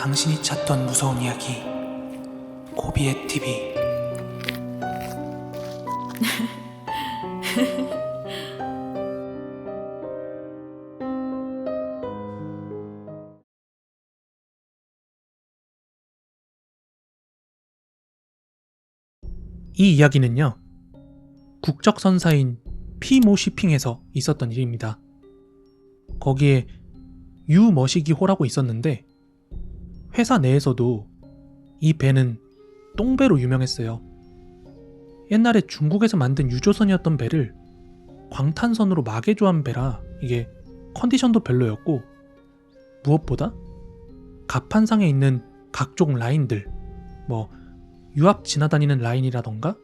당신이 찾던 무서운 이야기 고비의 TV 이 이야기는요 국적선사인 피모 쉬핑에서 있었던 일입니다. 거기에 유머시기호라고 있었는데 회사 내에서도 이 배는 똥배로 유명했어요. 옛날에 중국에서 만든 유조선이었던 배를 광탄선으로 마개조한 배라 이게 컨디션도 별로였고 무엇보다 갑판상에 있는 각종 라인들 뭐 유압 지나다니는 라인이라던가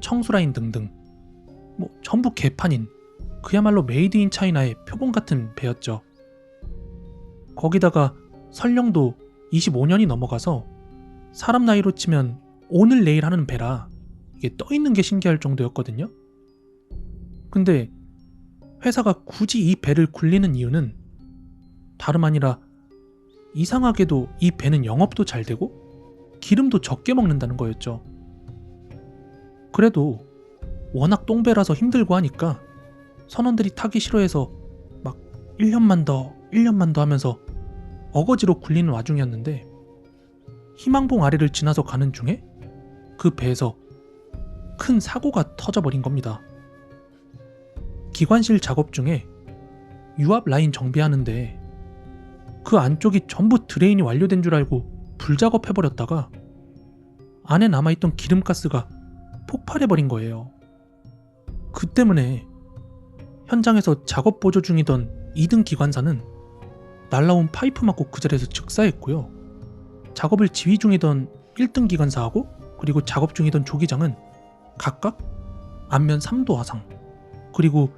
청수 라인 등등 뭐 전부 개판인 그야말로 메이드 인 차이나의 표본 같은 배였죠. 거기다가 설령도 25년이 넘어가서 사람 나이로 치면 오늘 내일 하는 배라 이게 떠 있는 게 신기할 정도였거든요. 근데 회사가 굳이 이 배를 굴리는 이유는 다름 아니라 이상하게도 이 배는 영업도 잘 되고 기름도 적게 먹는다는 거였죠. 그래도 워낙 똥배라서 힘들고 하니까 선원들이 타기 싫어해서 막 1년만 더, 1년만 더 하면서 어거지로 굴리는 와중이었는데 희망봉 아래를 지나서 가는 중에 그 배에서 큰 사고가 터져버린 겁니다. 기관실 작업 중에 유압 라인 정비하는데 그 안쪽이 전부 드레인이 완료된 줄 알고 불작업해버렸다가 안에 남아있던 기름가스가 폭발해버린 거예요. 그 때문에 현장에서 작업 보조 중이던 2등 기관사는 날라온 파이프 맞고 그 자리에서 즉사했고요. 작업을 지휘 중이던 1등 기관사하고 그리고 작업 중이던 조기장은 각각 안면 3도 화상 그리고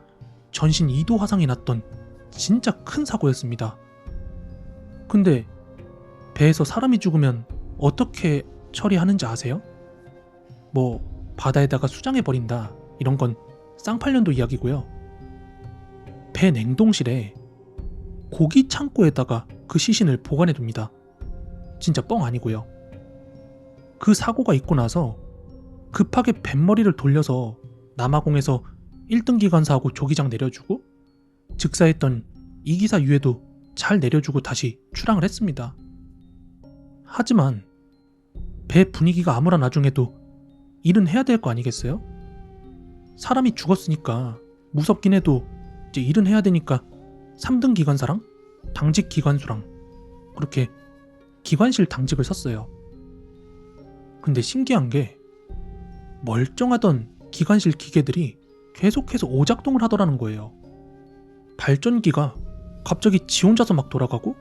전신 2도 화상이 났던 진짜 큰 사고였습니다. 근데 배에서 사람이 죽으면 어떻게 처리하는지 아세요? 뭐 바다에다가 수장해 버린다 이런 건 쌍팔년도 이야기고요. 배 냉동실에 고기 창고에다가 그 시신을 보관해 둡니다. 진짜 뻥 아니고요. 그 사고가 있고 나서 급하게 뱃머리를 돌려서 남아공에서 1등 기관사하고 조기장 내려주고 즉사했던 이기사 유해도 잘 내려주고 다시 출항을 했습니다. 하지만 배 분위기가 아무나 나중에도 일은 해야 될 거 아니겠어요? 사람이 죽었으니까 무섭긴 해도 이제 일은 해야 되니까 3등 기관사랑 당직 기관수랑 그렇게 기관실 당직을 썼어요. 근데 신기한 게 멀쩡하던 기관실 기계들이 계속해서 오작동을 하더라는 거예요. 발전기가 갑자기 지 혼자서 막 돌아가고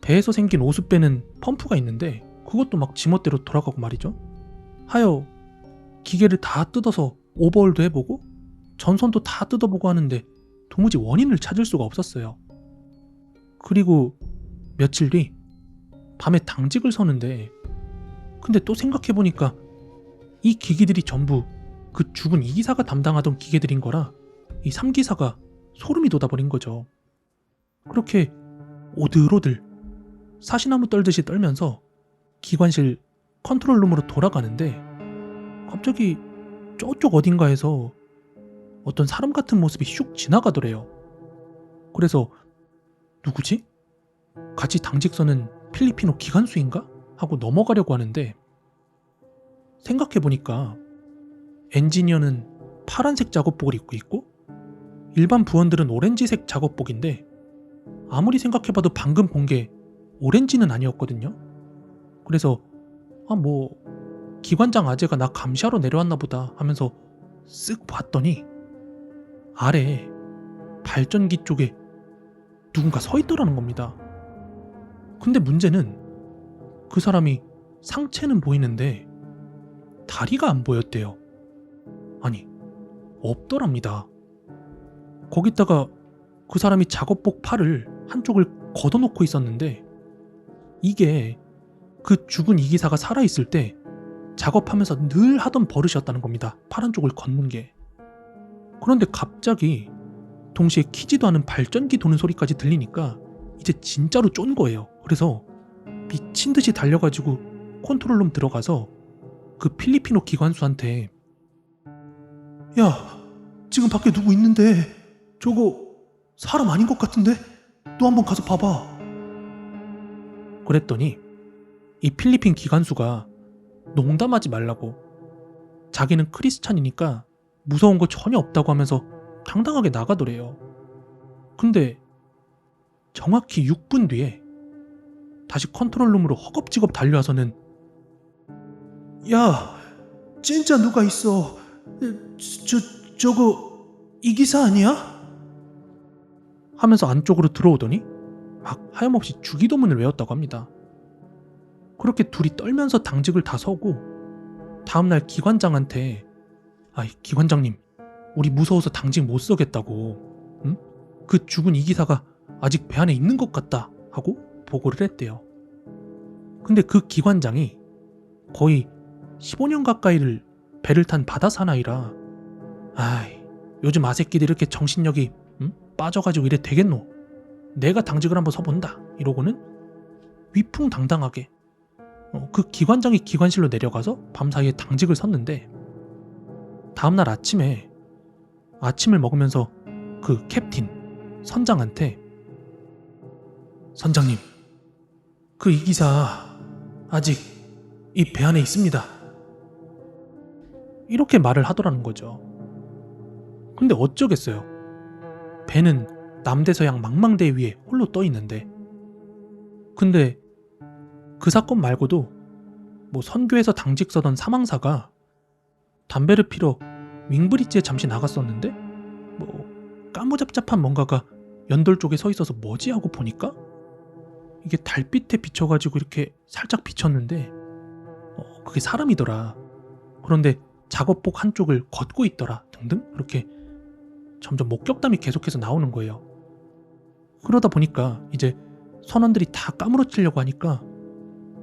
배에서 생긴 오수 빼는 펌프가 있는데 그것도 막 지멋대로 돌아가고 말이죠. 하여 기계를 다 뜯어서 오버홀도 해보고 전선도 다 뜯어보고 하는데 도무지 원인을 찾을 수가 없었어요. 그리고 며칠 뒤 밤에 당직을 서는데 근데 또 생각해보니까 이 기기들이 전부 그 죽은 이기사가 담당하던 기계들인 거라 이 3기사가 소름이 돋아버린 거죠. 그렇게 오들오들 사시나무 떨듯이 떨면서 기관실 컨트롤룸으로 돌아가는데 갑자기 저쪽 어딘가에서 어떤 사람 같은 모습이 슉 지나가더래요. 그래서 누구지? 같이 당직서는 필리핀어 기관수인가? 하고 넘어가려고 하는데 생각해보니까 엔지니어는 파란색 작업복을 입고 있고 일반 부원들은 오렌지색 작업복인데 아무리 생각해봐도 방금 본 게 오렌지는 아니었거든요. 그래서 아 뭐 기관장 아재가 나 감시하러 내려왔나 보다 하면서 쓱 봤더니 아래 발전기 쪽에 누군가 서 있더라는 겁니다. 근데 문제는 그 사람이 상체는 보이는데 다리가 안 보였대요. 아니, 없더랍니다. 거기다가 그 사람이 작업복 팔을 한쪽을 걷어놓고 있었는데 이게 그 죽은 이 기사가 살아있을 때 작업하면서 늘 하던 버릇이었다는 겁니다. 팔 한쪽을 걷는 게. 그런데 갑자기 동시에 키지도 않은 발전기 도는 소리까지 들리니까 이제 진짜로 쫀 거예요. 그래서 미친 듯이 달려가지고 컨트롤룸 들어가서 그 필리핀어 기관수한테 야, 지금 밖에 누구 있는데 저거 사람 아닌 것 같은데? 너 한번 가서 봐봐. 그랬더니 이 필리핀 기관수가 농담하지 말라고 자기는 크리스찬이니까 무서운 거 전혀 없다고 하면서 당당하게 나가더래요. 근데 정확히 6분 뒤에 다시 컨트롤룸으로 허겁지겁 달려와서는 야, 진짜 누가 있어? 저 저거 이 기사 아니야? 하면서 안쪽으로 들어오더니 막 하염없이 주기도문을 외웠다고 합니다. 그렇게 둘이 떨면서 당직을 다 서고 다음날 기관장한테 아이 기관장님 우리 무서워서 당직 못 서겠다고 응? 그 죽은 이 기사가 아직 배 안에 있는 것 같다 하고 보고를 했대요. 근데 그 기관장이 거의 15년 가까이를 배를 탄 바다 사나이라 아이 요즘 아새끼들 이렇게 정신력이 응? 빠져가지고 이래 되겠노 내가 당직을 한번 서본다 이러고는 위풍당당하게 어, 그 기관장이 기관실로 내려가서 밤사이에 당직을 섰는데 다음날 아침에 아침을 먹으면서 그 캡틴 선장한테 선장님 그 이 기사 아직 이 배 안에 있습니다. 이렇게 말을 하더라는 거죠. 근데 어쩌겠어요? 배는 남대서양 망망대 위에 홀로 떠 있는데. 근데 그 사건 말고도 뭐 선교에서 당직 서던 사망사가 담배를 피러 윙브리지에 잠시 나갔었는데 뭐 까무잡잡한 뭔가가 연돌 쪽에 서 있어서 뭐지 하고 보니까 이게 달빛에 비춰가지고 이렇게 살짝 비쳤는데 어, 그게 사람이더라. 그런데 작업복 한쪽을 걷고 있더라 등등 그렇게 점점 목격담이 계속해서 나오는 거예요. 그러다 보니까 이제 선원들이 다 까무러치려고 하니까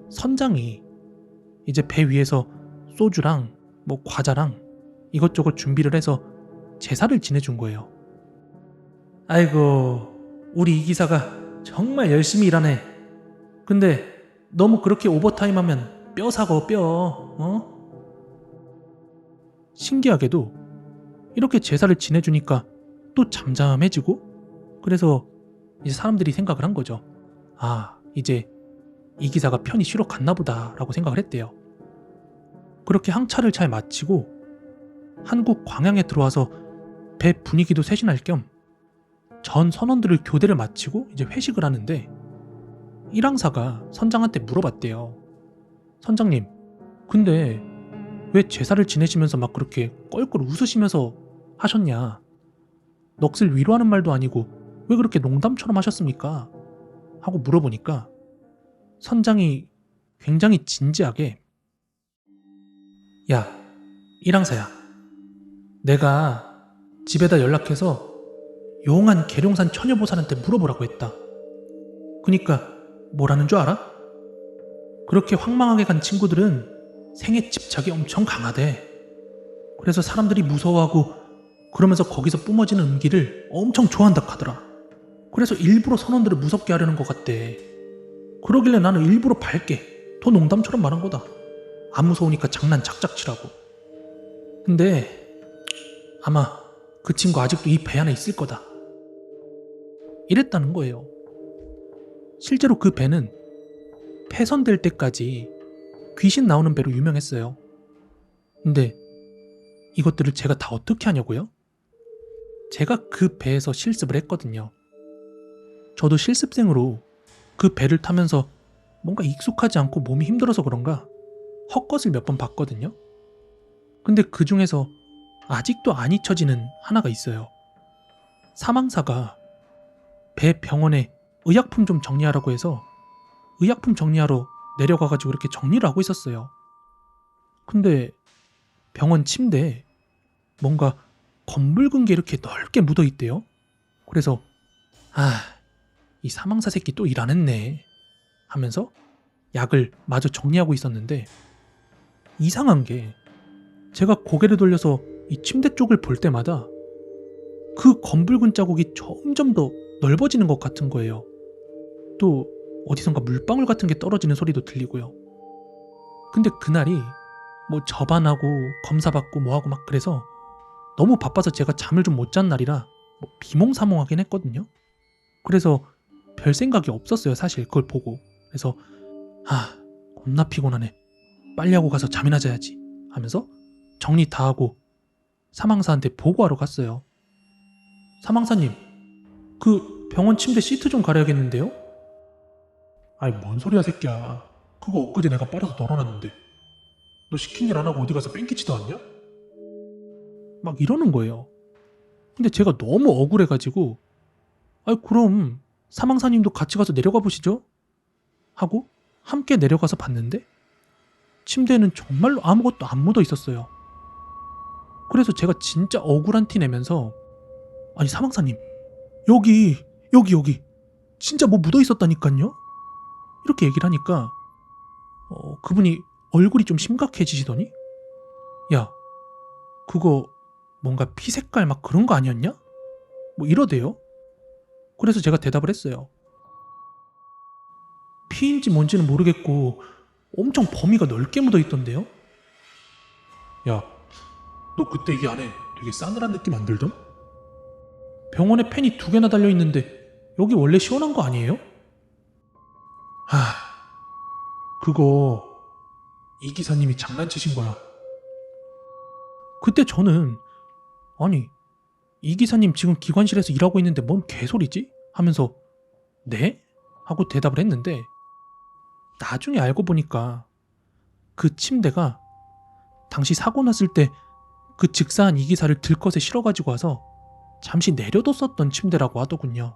선장이 이제 배 위에서 소주랑 뭐 과자랑 이것저것 준비를 해서 제사를 지내준 거예요. 아이고, 우리 이 기사가 정말 열심히 일하네. 근데 너무 그렇게 오버타임 하면 뼈 사고 뼈, 어? 신기하게도 이렇게 제사를 지내주니까 또 잠잠해지고 그래서 이제 사람들이 생각을 한 거죠. 아, 이제 이 기사가 편히 쉬러 갔나 보다라고 생각을 했대요. 그렇게 항차를 잘 마치고 한국 광양에 들어와서 배 분위기도 쇄신할 겸 전 선원들을 교대를 마치고 이제 회식을 하는데 일항사가 선장한테 물어봤대요. 선장님, 근데 왜 제사를 지내시면서 막 그렇게 껄껄 웃으시면서 하셨냐? 넋을 위로하는 말도 아니고 왜 그렇게 농담처럼 하셨습니까? 하고 물어보니까 선장이 굉장히 진지하게 야, 일항사야. 내가 집에다 연락해서 용한 계룡산 처녀보살한테 물어보라고 했다. 그니까 뭐라는 줄 알아? 그렇게 황망하게 간 친구들은 생애 집착이 엄청 강하대. 그래서 사람들이 무서워하고 그러면서 거기서 뿜어지는 음기를 엄청 좋아한다 하더라. 그래서 일부러 선원들을 무섭게 하려는 것 같대. 그러길래 나는 일부러 밝게 더 농담처럼 말한 거다. 안 무서우니까 장난 작작 치라고. 근데 아마 그 친구 아직도 이 배 안에 있을 거다. 이랬다는 거예요. 실제로 그 배는 폐선될 때까지 귀신 나오는 배로 유명했어요. 근데 이것들을 제가 다 어떻게 하냐고요? 제가 그 배에서 실습을 했거든요. 저도 실습생으로 그 배를 타면서 뭔가 익숙하지 않고 몸이 힘들어서 그런가 헛것을 몇 번 봤거든요. 근데 그 중에서 아직도 안 잊혀지는 하나가 있어요. 사망사가 배 병원에 의약품 좀 정리하라고 해서 의약품 정리하러 내려가가지고 이렇게 정리를 하고 있었어요. 근데 병원 침대에 뭔가 검붉은 게 이렇게 넓게 묻어 있대요. 그래서 아, 이 사망사 새끼 또 일 안 했네 하면서 약을 마저 정리하고 있었는데 이상한 게 제가 고개를 돌려서 이 침대 쪽을 볼 때마다 그 검붉은 자국이 점점 더 넓어지는 것 같은 거예요. 또 어디선가 물방울 같은 게 떨어지는 소리도 들리고요. 근데 그날이 뭐 접안하고 검사받고 뭐하고 막 그래서 너무 바빠서 제가 잠을 좀 못 잔 날이라 뭐 비몽사몽하긴 했거든요. 그래서 별 생각이 없었어요 사실 그걸 보고 그래서 아 겁나 피곤하네 빨리 하고 가서 잠이나 자야지 하면서 정리 다 하고 사망사한테 보고하러 갔어요. 사망사님 그 병원 침대 시트 좀 가려야겠는데요? 아니 뭔 소리야 새끼야 그거 엊그제 내가 빨아서 널어놨는데 너 시킨 일 안 하고 어디 가서 뺑기치도 않냐? 막 이러는 거예요. 근데 제가 너무 억울해가지고, 아이, 그럼 사망사님도 같이 가서 내려가 보시죠? 하고 함께 내려가서 봤는데, 침대에는 정말로 아무것도 안 묻어 있었어요. 그래서 제가 진짜 억울한 티 내면서, 아니, 사망사님, 여기, 여기, 여기, 진짜 뭐 묻어 있었다니까요? 이렇게 얘기를 하니까, 어, 그분이 얼굴이 좀 심각해지시더니, 야, 그거 뭔가 피 색깔 막 그런 거 아니었냐? 뭐 이러대요. 그래서 제가 대답을 했어요. 피인지 뭔지는 모르겠고 엄청 범위가 넓게 묻어 있던데요. 야 너 그때 이 안에 되게 싸늘한 느낌 안 들던? 병원에 팬이 두 개나 달려 있는데 여기 원래 시원한 거 아니에요? 하 그거 이 기사님이 장난치신 거야 그때 저는 아니 이 기사님 지금 기관실에서 일하고 있는데 뭔 개소리지? 하면서 네? 하고 대답을 했는데 나중에 알고 보니까 그 침대가 당시 사고 났을 때 그 즉사한 이 기사를 들것에 실어가지고 와서 잠시 내려뒀었던 침대라고 하더군요.